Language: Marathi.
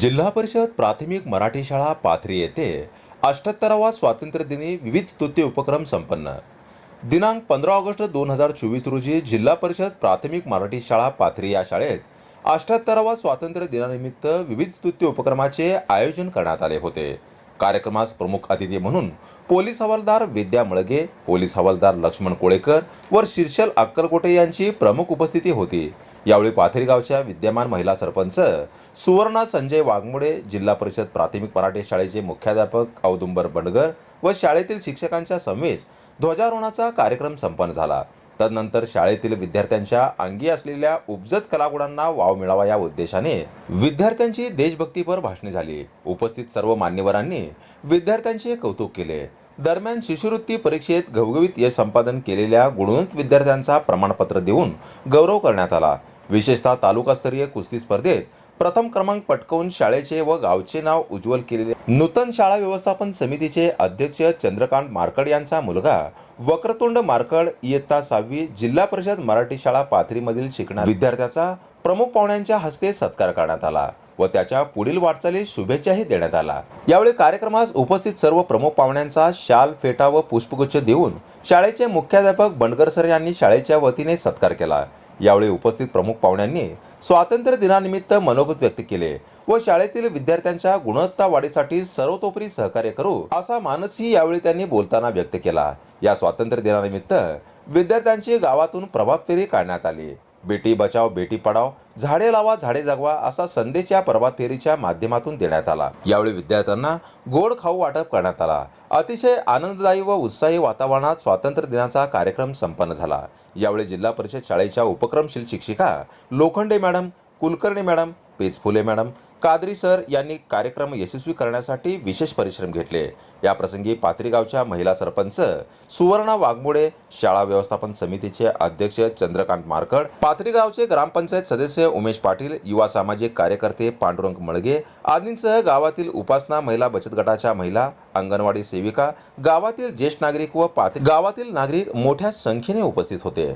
जिल्हा परिषद प्राथमिक मराठी शाळा पाथरी येथे अष्ट्याहत्तरावा स्वातंत्र्यदिनी विविध स्तुत्य उपक्रम संपन्न. दिनांक पंधरा ऑगस्ट दोन हजार चोवीस रोजी जिल्हा परिषद प्राथमिक मराठी शाळा पाथरी या शाळेत अष्ट्याहत्तरावा स्वातंत्र्य दिनानिमित्त विविध स्तुत्य उपक्रमाचे आयोजन करण्यात आले होते. कार्यक्रमास प्रमुख अतिथी म्हणून पोलीस हवालदार विद्या मळगे पोलीस हवालदार लक्ष्मण कोळेकर व शीर्षल अक्कलकोटे यांची प्रमुख उपस्थिती होती. यावेळी पाथरी गावच्या विद्यमान महिला सरपंच सुवर्णा संजय वाघमोडे जिल्हा परिषद प्राथमिक मराठी शाळेचे मुख्याध्यापक औदुंबर बंडगर व शाळेतील शिक्षकांच्या समवेत ध्वजारोहणाचा कार्यक्रम संपन्न झाला. तदनंतर शाळेतील विद्यार्थ्यांच्या अंगी असलेल्या उपजत कलागुणांना वाव मिळावा या उद्देशाने विद्यार्थ्यांची देशभक्तीपर भाषणे झाली. उपस्थित सर्व मान्यवरांनी विद्यार्थ्यांचे कौतुक केले. दरम्यान शिष्यवृत्ती परीक्षेत घवघवीत यश संपादन केलेल्या गुणवंत विद्यार्थ्यांचा प्रमाणपत्र देऊन गौरव करण्यात आला. विशेषतः तालुकास्तरीय कुस्ती स्पर्धेत प्रथम क्रमांक पटकवून शाळेचे व गावचे नाव उज्ज्वल केलेले. नूतन शाळा व्यवस्थापन समितीचे अध्यक्ष चंद्रकांत मार्कड यांचा मुलगा वक्रतुंड मार्कड इयत्ता सहावी जिल्हा परिषद मराठी शाळा पाथरीमधील शिकणाऱ्या विद्यार्थ्याचा प्रमुख पाहुण्यांच्या हस्ते सत्कार करण्यात आला. व त्याच्या पुढील वाटचालीस शुभेच्छाही देण्यात आला. यावेळी कार्यक्रमास उपस्थित सर्व प्रमुख पाहुण्यांचा शाल फेटा व पुष्पगुच्छ देऊन शाळेचे मुख्याध्यापक बंडगर सर यांनी शाळेच्या वतीने सत्कार केला. यावेळी उपस्थित प्रमुख पाहुण्यांनी स्वातंत्र्य दिनानिमित्त मनोगत व्यक्त केले व शाळेतील विद्यार्थ्यांच्या गुणवत्ता वाढीसाठी सर्वतोपरी सहकार्य करू असा मानसही यावेळी त्यांनी बोलताना व्यक्त केला. या स्वातंत्र्य दिनानिमित्त विद्यार्थ्यांची गावातून प्रभाव फेरी काढण्यात आली. बेटी बचाव बेटी पढाव झाडे लावा झाडे जगवा असा संदेश या प्रभात फेरीच्या माध्यमातून देण्यात आला. यावेळी विद्यार्थ्यांना गोड खाऊ वाटप करण्यात आला. अतिशय आनंददायी व उत्साही वातावरणात स्वातंत्र्य दिनाचा कार्यक्रम संपन्न झाला. यावेळी जिल्हा परिषद शाळेच्या उपक्रमशील शिक्षिका लोखंडे मॅडम कुलकर्णी मॅडम पेज फुले मॅडम. कादरी सर यांनी कार्यक्रम यशस्वी करण्यासाठी विशेष परिश्रम घेतले. या प्रसंगी पाथरीगावच्या महिला सरपंच सुवर्णा वाघमोडे शाळा व्यवस्थापन समितीचे अध्यक्ष चंद्रकांत मारकड पाथरीगावचे ग्रामपंचायत सदस्य उमेश पाटील युवा सामाजिक कार्यकर्ते पांडुरंग मळगे आदींसह गावातील उपासना महिला बचत गटाच्या महिला अंगणवाडी सेविका गावातील ज्येष्ठ नागरिक व पाथरी गावातील नागरिक मोठ्या संख्येने उपस्थित होते.